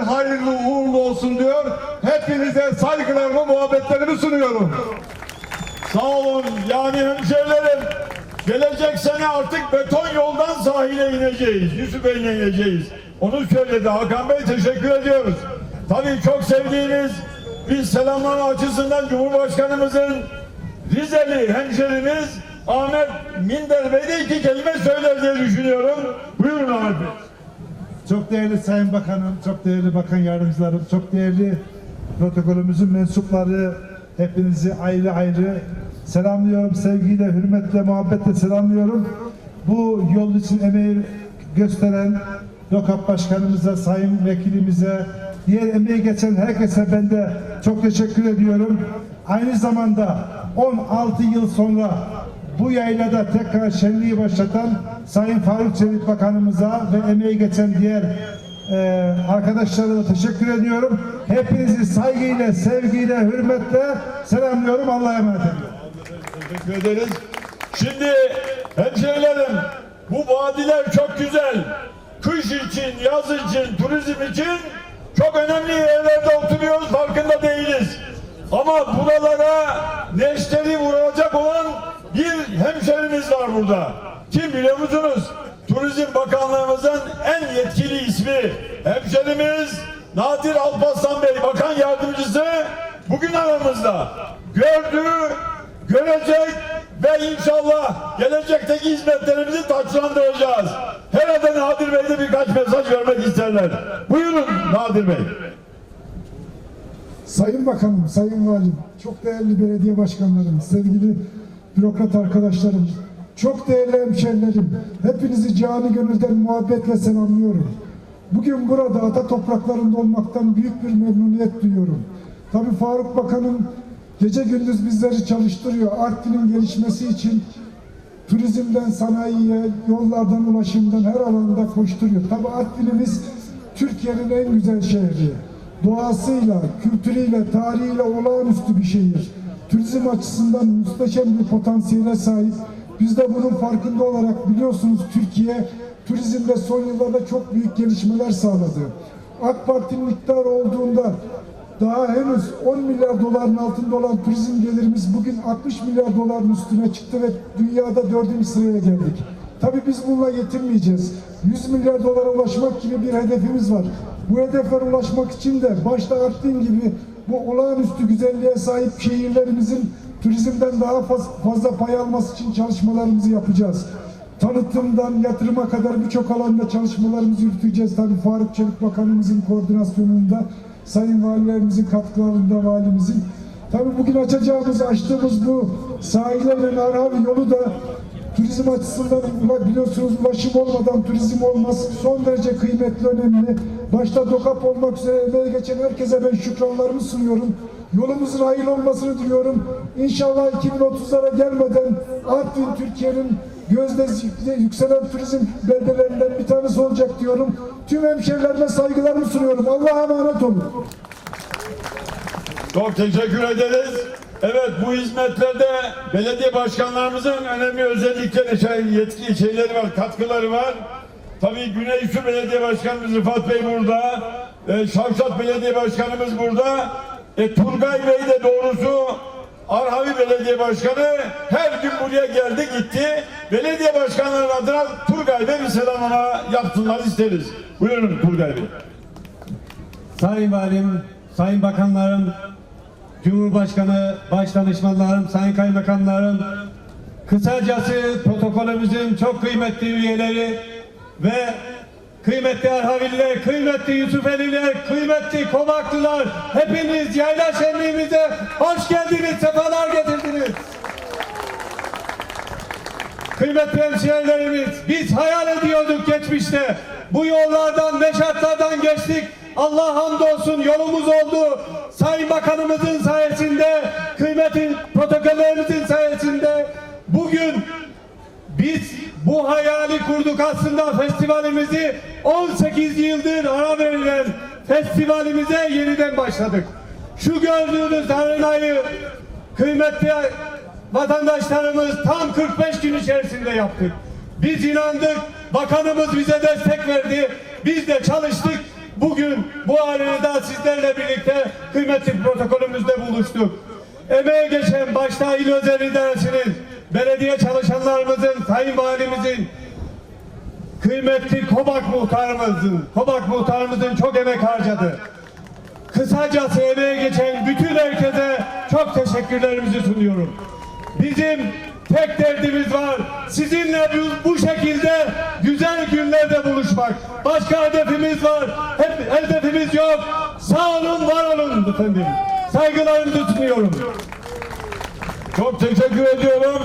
hayırlı uğurlu olsun diyor. Hepinize saygılarımı, muhabbetlerimi sunuyorum. Sağ olun yani hemşehrilerim. Gelecek sene artık beton yoldan sahile ineceğiz. Yusufeli'ne ineceğiz. Onu söyledi Hakan Bey teşekkür ediyoruz. Tabii çok sevdiğiniz bir selamlama açısından Cumhurbaşkanımızın Rizeli hemşerimiz Ahmet Minder Bey de iki kelime söyler diye düşünüyorum. Buyurun Ahmet Bey. Çok değerli Sayın Bakanım, çok değerli bakan yardımcılarım, çok değerli protokolümüzün mensupları, hepinizi ayrı ayrı selamlıyorum. Sevgiyle, hürmetle, muhabbetle selamlıyorum. Bu yol için emeği gösteren LOKAP Başkanımıza, Sayın Vekilimize, diğer emeği geçen herkese ben de çok teşekkür ediyorum. Aynı zamanda 16 yıl sonra bu yaylada tekrar şenliği başlatan Sayın Faruk Çelik Bakanımıza ve emeği geçen diğer e, arkadaşlara da teşekkür ediyorum. Hepinizi saygıyla, sevgiyle, hürmetle selamlıyorum. Allah'a emanet ediyorum. Teşekkür ederiz. Şimdi hemşehrilerim bu vadiler çok güzel. Kış için, yaz için, turizm için çok önemli yerlerde oturuyoruz farkında değiliz. Ama buralara neşteri vuracak olan bir hemşerimiz var burada. Kim biliyor musunuz? Turizm Bakanlığımızın en yetkili ismi hemşerimiz Nadir Alparslan Bey, Bakan Yardımcısı bugün aramızda. Gördü, görecek ve inşallah gelecekteki hizmetlerimizi taçlandıracağız. Herhalde Nadir Bey de birkaç mesaj vermek isterler. Buyurun Nadir Bey. Sayın Bakanım, Sayın Valim, çok değerli belediye başkanlarım, sevgili bürokrat arkadaşlarım, çok değerli hemşerilerim, hepinizi canı gönülden muhabbetle selamlıyorum. Bugün burada ata topraklarında olmaktan büyük bir memnuniyet duyuyorum. Tabii Faruk Bakanım gece gündüz bizleri çalıştırıyor. Artvin'in gelişmesi için turizmden sanayiye, yollardan ulaşımdan her alanda koşturuyor. Tabii Artvin'imiz Türkiye'nin en güzel şehri. Doğasıyla, kültürüyle, tarihiyle olağanüstü bir şehir. Turizm açısından muhteşem bir potansiyele sahip. Biz de bunun farkında olarak biliyorsunuz Türkiye turizmde son yıllarda çok büyük gelişmeler sağladı. AK Parti'nin iktidar olduğunda daha henüz 10 milyar doların altında olan turizm gelirimiz bugün 60 milyar doların üstüne çıktı ve dünyada dördüncü sıraya geldik. Tabii biz bununla yetinmeyeceğiz. 100 milyar dolara ulaşmak gibi bir hedefimiz var. Bu hedeflere ulaşmak için de başta Artvin gibi bu olağanüstü güzelliğe sahip şehirlerimizin turizmden daha faz- fazla pay alması için çalışmalarımızı yapacağız. Tanıtımdan yatırıma kadar birçok alanda çalışmalarımızı yürüteceğiz. Tabii Faruk Çelik Bakanımızın koordinasyonunda, Sayın Valilerimizin katkılarında valimizin. Tabii bugün açacağımız, açtığımız bu sahiller ve Narhavi yolu da turizm açısından biliyorsunuz ulaşım olmadan turizm olmaz. Son derece kıymetli, önemli. Başta DOKAP olmak üzere emeği geçen herkese ben şükranlarımı sunuyorum. Yolumuzun hayırlı olmasını diliyorum. İnşallah 2030'lara gelmeden Artvin Türkiye'nin gözde yükselen turizm beldelerinden bir tanesi olacak diyorum. Tüm hemşehrilerime saygılarımı sunuyorum. Allah'a emanet olun. Çok teşekkür ederiz. Evet bu hizmetlerde belediye başkanlarımızın önemli özellikleri, şey, yetki şeyleri var, katkıları var. Tabii Güney Su Belediye Başkanımız Rıfat Bey burada. E, Şavşat Belediye Başkanımız burada. E, Turgay Bey de doğrusu Arhavi Belediye Başkanı her gün buraya geldi gitti. Belediye başkanları adına Turgay Bey bir selamlama yapsınlar isteriz. Buyurun Turgay Bey. Sayın Valim, Sayın Bakanlarım, Cumhurbaşkanı, Başdanışmanlarım, Sayın Kaymakamlarım, kısacası protokolümüzün çok kıymetli üyeleri ve kıymetli Arhavililer, kıymetli Yusufeliler, kıymetli Komaklılar, hepiniz yayla şenliğimize hoş geldiniz, sefalar getirdiniz. Kıymetli hemşehrilerimiz, biz hayal ediyorduk geçmişte. Bu yollardan, meşatlardan geçtik. Allah hamdolsun yolumuz oldu. Sayın Bakanımızın sayesinde, kıymetli protokollerimizin sayesinde bugün biz bu hayali kurduk aslında festivalimizi 18 yıldır ara verilen festivalimize yeniden başladık. Şu gördüğünüz arenayı kıymetli vatandaşlarımız tam 45 gün içerisinde yaptık. Biz inandık, bakanımız bize destek verdi. Biz de çalıştık. Bugün bu arenada sizlerle birlikte kıymetli protokolümüzde buluştuk. Emeğe geçen başta il özel idaresinin, belediye çalışanlarımızın, sayın valimizin, kıymetli Kobak muhtarımızın, Kobak muhtarımızın çok emek harcadı. Kısacası emeğe geçen bütün herkese çok teşekkürlerimizi sunuyorum. Bizim tek derdimiz var. Sizinle bu, şekilde güzel günlerde buluşmak. Başka hedefimiz var. Hep hedefimiz yok. Sağ olun, var olun efendim. Saygılarımızı sunuyorum. Çok teşekkür ediyorum.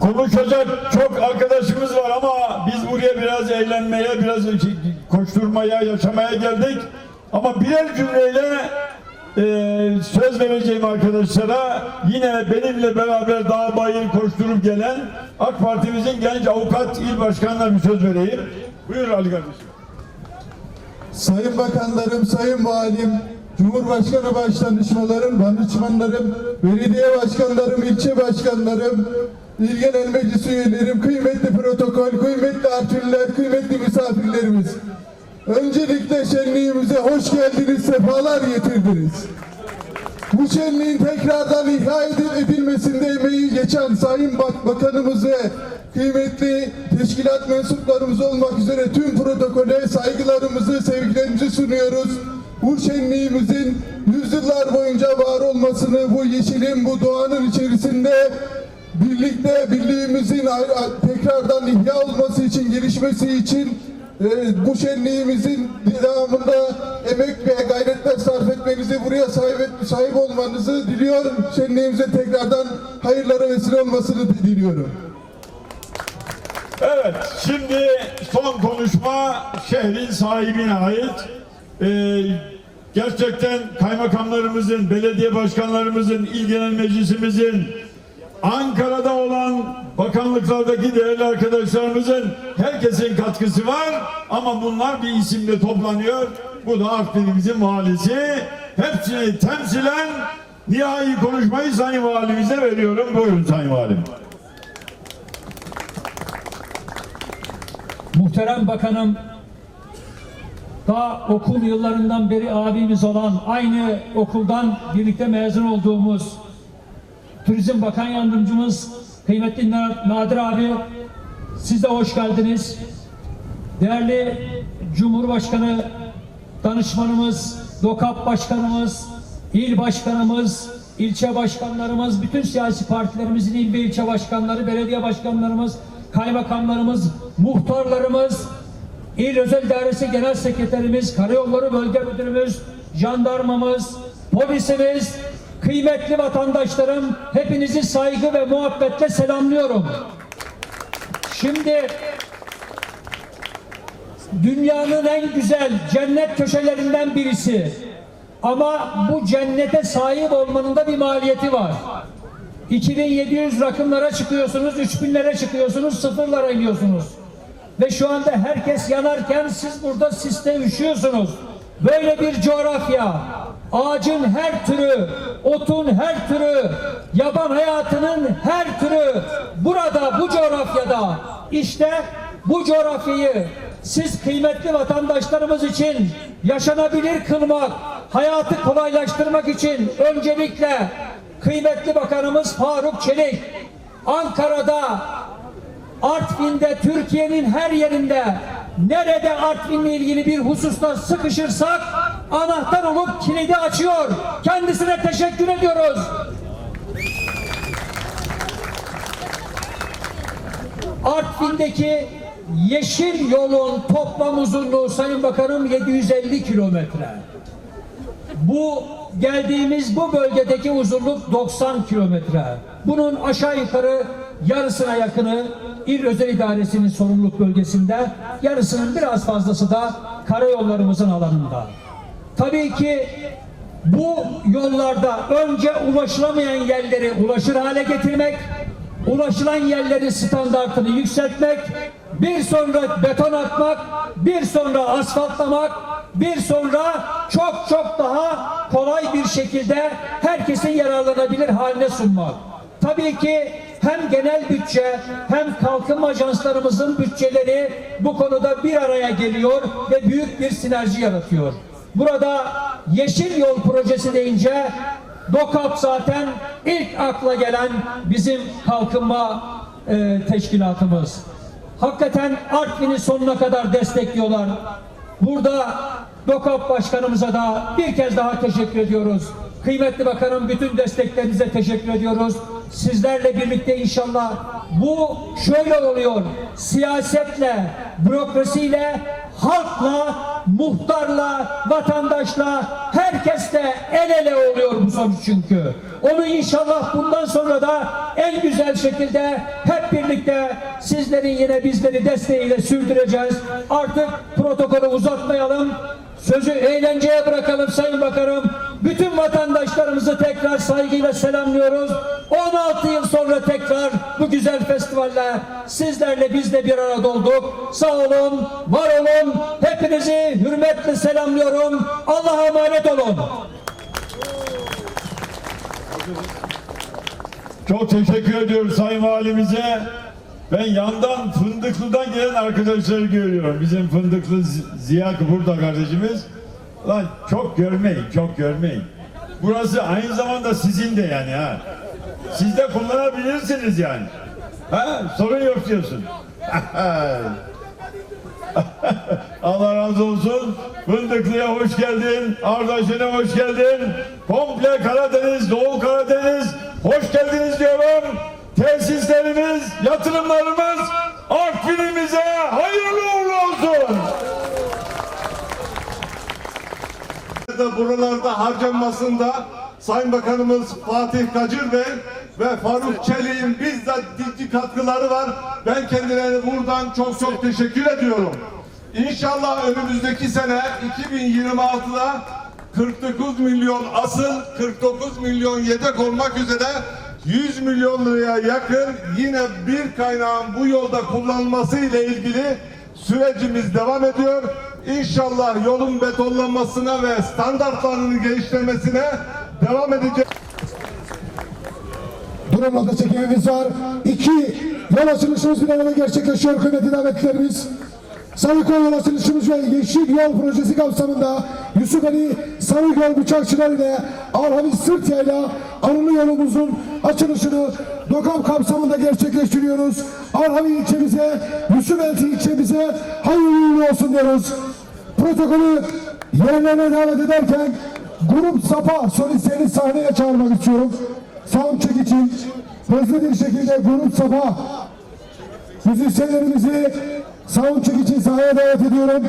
Konuşacak çok arkadaşımız var ama biz buraya biraz eğlenmeye, biraz koşturmaya, yaşamaya geldik. Ama birer cümleyle e, söz vereceğim arkadaşlara yine benimle beraber dağ bayır koşturup gelen AK Parti'mizin genç avukat il başkanına bir söz vereyim. Buyur Ali kardeşim. Sayın Bakanlarım, Sayın Valim, Cumhurbaşkanı Başdanışmalarım, danışmanlarım, belediye başkanlarım, ilçe başkanlarım, İl Genel Meclis üyelerim, kıymetli protokol, kıymetli artürler, kıymetli misafirlerimiz. Öncelikle şenliğimize hoş geldiniz, sefalar getirdiniz. Bu şenliğin tekrardan ihya edil- edilmesinde emeği geçen Sayın Bak Bakanımız ve kıymetli teşkilat mensuplarımız olmak üzere tüm protokole saygılarımızı, sevgilerimizi sunuyoruz. Bu şenliğimizin yüzyıllar boyunca var olmasını, bu yeşilin, bu doğanın içerisinde birlikte birliğimizin tekrardan ihya olması için, gelişmesi için e, bu şenliğimizin devamında emek ve gayretler sarf etmenizi, buraya sahip, sahip olmanızı diliyorum. Şenliğimize tekrardan hayırlara vesile olmasını diliyorum. Evet, şimdi son konuşma şehrin sahibine ait. Ee, gerçekten kaymakamlarımızın, belediye başkanlarımızın, il genel meclisimizin, Ankara'da olan bakanlıklardaki değerli arkadaşlarımızın herkesin katkısı var ama bunlar bir isimde toplanıyor. Bu da Artvin'imizin valisi. Hepsini temsilen nihai konuşmayı Sayın Valimize veriyorum. Buyurun Sayın Valim. Muhterem Bakanım, daha okul yıllarından beri abimiz olan, aynı okuldan birlikte mezun olduğumuz Turizm Bakan Yardımcımız kıymetli Na- Nadir abi, siz de hoş geldiniz. Değerli Cumhurbaşkanı danışmanımız, DOKAP başkanımız, il başkanımız, ilçe başkanlarımız, bütün siyasi partilerimizin il ve ilçe başkanları, belediye başkanlarımız, kaymakamlarımız, muhtarlarımız, il özel idaresi genel sekreterimiz, karayolları bölge müdürümüz, jandarmamız, polisimiz, kıymetli vatandaşlarım, hepinizi saygı ve muhabbetle selamlıyorum. Şimdi dünyanın en güzel cennet köşelerinden birisi. Ama bu cennete sahip olmanın da bir maliyeti var. 2700 rakımlara çıkıyorsunuz, 3000'lere çıkıyorsunuz, sıfırlara iniyorsunuz. Ve şu anda herkes yanarken siz burada siste üşüyorsunuz. Böyle bir coğrafya, ağacın her türü, otun her türü, yaban hayatının her türü burada, bu coğrafyada. İşte bu coğrafyayı siz kıymetli vatandaşlarımız için yaşanabilir kılmak, hayatı kolaylaştırmak için öncelikle kıymetli bakanımız Faruk Çelik Ankara'da Artvin'de Türkiye'nin her yerinde nerede Artvin'le ilgili bir hususta sıkışırsak anahtar olup kilidi açıyor. Kendisine teşekkür ediyoruz. Artvin'deki yeşil yolun toplam uzunluğu Sayın Bakanım 750 kilometre. Bu geldiğimiz bu bölgedeki uzunluk 90 kilometre. Bunun aşağı yukarı yarısına yakını İl Özel İdaresi'nin sorumluluk bölgesinde, yarısının biraz fazlası da karayollarımızın alanında. Tabii ki bu yollarda önce ulaşılamayan yerleri ulaşır hale getirmek, ulaşılan yerlerin standartını yükseltmek, bir sonra beton atmak, bir sonra asfaltlamak, bir sonra çok çok daha kolay bir şekilde herkesin yararlanabilir haline sunmak. Tabii ki hem genel bütçe hem kalkınma ajanslarımızın bütçeleri bu konuda bir araya geliyor ve büyük bir sinerji yaratıyor. Burada Yeşil Yol projesi deyince DOKAP zaten ilk akla gelen bizim kalkınma e, teşkilatımız. Hakikaten Artvin'i sonuna kadar destekliyorlar. Burada DOKAP Başkanımıza da bir kez daha teşekkür ediyoruz. Kıymetli Bakanım bütün desteklerinize teşekkür ediyoruz. Sizlerle birlikte inşallah bu şöyle oluyor. Siyasetle, bürokrasiyle, halkla, muhtarla, vatandaşla, herkesle el ele oluyor bu sonuç çünkü. Onu inşallah bundan sonra da en güzel şekilde hep birlikte sizlerin yine bizleri desteğiyle sürdüreceğiz. Artık protokolü uzatmayalım. Sözü eğlenceye bırakalım Sayın Bakanım. Bütün vatandaşlarımızı tekrar saygıyla selamlıyoruz. 16 yıl sonra tekrar bu güzel festivalle sizlerle biz de bir arada olduk. Sağ olun, var olun. Hepinizi hürmetle selamlıyorum. Allah'a emanet olun. Çok teşekkür ediyoruz Sayın Valimize. Ben yandan Fındıklı'dan gelen arkadaşları görüyorum. Bizim Fındıklı Ziya burada kardeşimiz. Lan çok görmeyin, çok görmeyin. Burası aynı zamanda sizin de yani ha. Siz de kullanabilirsiniz yani. Ha? Sorun yok diyorsun. Allah razı olsun. Fındıklı'ya hoş geldin. Ardaşen'e hoş geldin. Komple Karadeniz, Doğu Karadeniz hoş geldiniz diyorum. Tesislerimiz, yatırımlarımız Artvin'imize hayırlı uğurlu olsun. Da buralarda harcanmasında Sayın Bakanımız Fatih Kacır Bey ve Faruk Çelik'in bizzat ciddi katkıları var. Ben kendilerine buradan çok çok teşekkür ediyorum. İnşallah önümüzdeki sene 2026'da 49 milyon asıl 49 milyon yedek olmak üzere 100 milyon liraya yakın yine bir kaynağın bu yolda kullanılması ile ilgili sürecimiz devam ediyor. İnşallah yolun betonlanmasına ve standartlarının geliştirmesine devam edeceğiz. Durumlarda çekimimiz var. İki yol açılışımız bir arada gerçekleşiyor kıymetli davetlilerimiz. Sarıkoy yol açılışımız ve Yeşil Yol projesi kapsamında Yusufeli Sarıgöl Bıçakçılar ile Arhavi Sırtya'yla Anılı yolumuzun açılışını Dokam kapsamında gerçekleştiriyoruz. Arhavi ilçemize, Yusufeli ilçemize hayırlı olsun diyoruz. Protokolü yerlerine davet ederken Grup Sapa solistlerini sahneye çağırmak istiyorum. Soundcheck için hızlı bir şekilde Grup Sapa müzisyenlerimizi soundcheck için sahaya davet ediyorum.